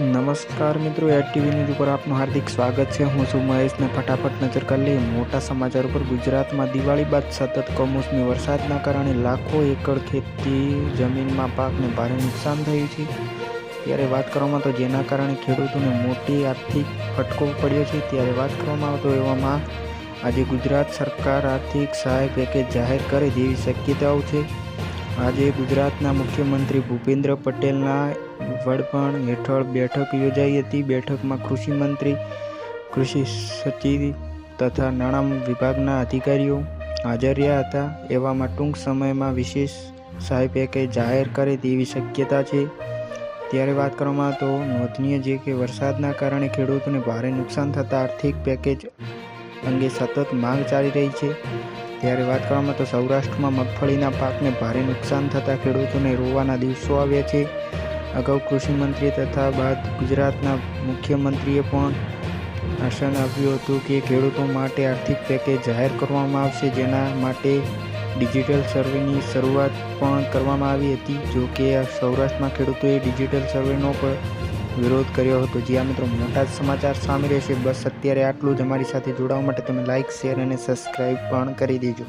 નમસ્કાર મિત્રો add TV news ઉપર આપનું હાર્દિક સ્વાગત છે. હું છું મહેશને ફટાફટ નજર કરી લઈએ. મોટા સમાચાર ઉપર ગુજરાતમાં દિવાળી બાદ સતત કમોસમી વરસાદના કારણે લાખો એકર ખેતી જમીનમાં પાકને ભારે નુકસાન થયું છે. ત્યારે વાત કરવામાં તો જેના કારણે ખેડૂતોને મોટી આર્થિક ફટકો પડ્યો છે. ત્યારે વાત કરવામાં આવતો એવામાં આજે ગુજરાત સરકાર આર્થિક સહાય પેકેજ જાહેર કરે જેવી શક્યતાઓ છે. આજે ગુજરાતના મુખ્યમંત્રી ભૂપેન્દ્ર પટેલના વડપણ હેઠળ બેઠક યોજાઈ હતી. બેઠકમાં કૃષિ મંત્રી, કૃષિ સચિવ તથા નાણાં વિભાગના અધિકારીઓ હાજર રહ્યા હતા. એવામાં ટૂંક સમયમાં વિશેષ સહાય પેકેજ જાહેર કરે તેવી શક્યતા છે. ત્યારે વાત કરવામાં તો નોંધનીય છે કે વરસાદના કારણે ખેડૂતોને ભારે નુકસાન થતાં આર્થિક પેકેજ અંગે સતત માંગ ચાલી રહી છે. ત્યારે વાત કરવામાં તો સૌરાષ્ટ્રમાં મગફળીના પાકને ભારે નુકસાન થતાં ખેડૂતોને રોવાના દિવસો આવ્યા છે. અગાઉ કૃષિમંત્રી તથા બાદ ગુજરાતના મુખ્યમંત્રીએ પણ આશન આપ્યું હતું કે ખેડૂતો માટે આર્થિક પેકેજ જાહેર કરવામાં આવશે, જેના માટે ડિજિટલ સર્વેની શરૂઆત પણ કરવામાં આવી હતી. જો કે સૌરાષ્ટ્રમાં ખેડૂતોએ ડિજિટલ સર્વેનો પણ વિરોધ કર્યો હતો. જ્યાં મિત્રો, મોટા જ સમાચાર સામે રહેશે. બસ અત્યારે આટલું જ. અમારી સાથે જોડાવા માટે તમે લાઇક શેર અને સબસ્ક્રાઈબ પણ કરી દેજો.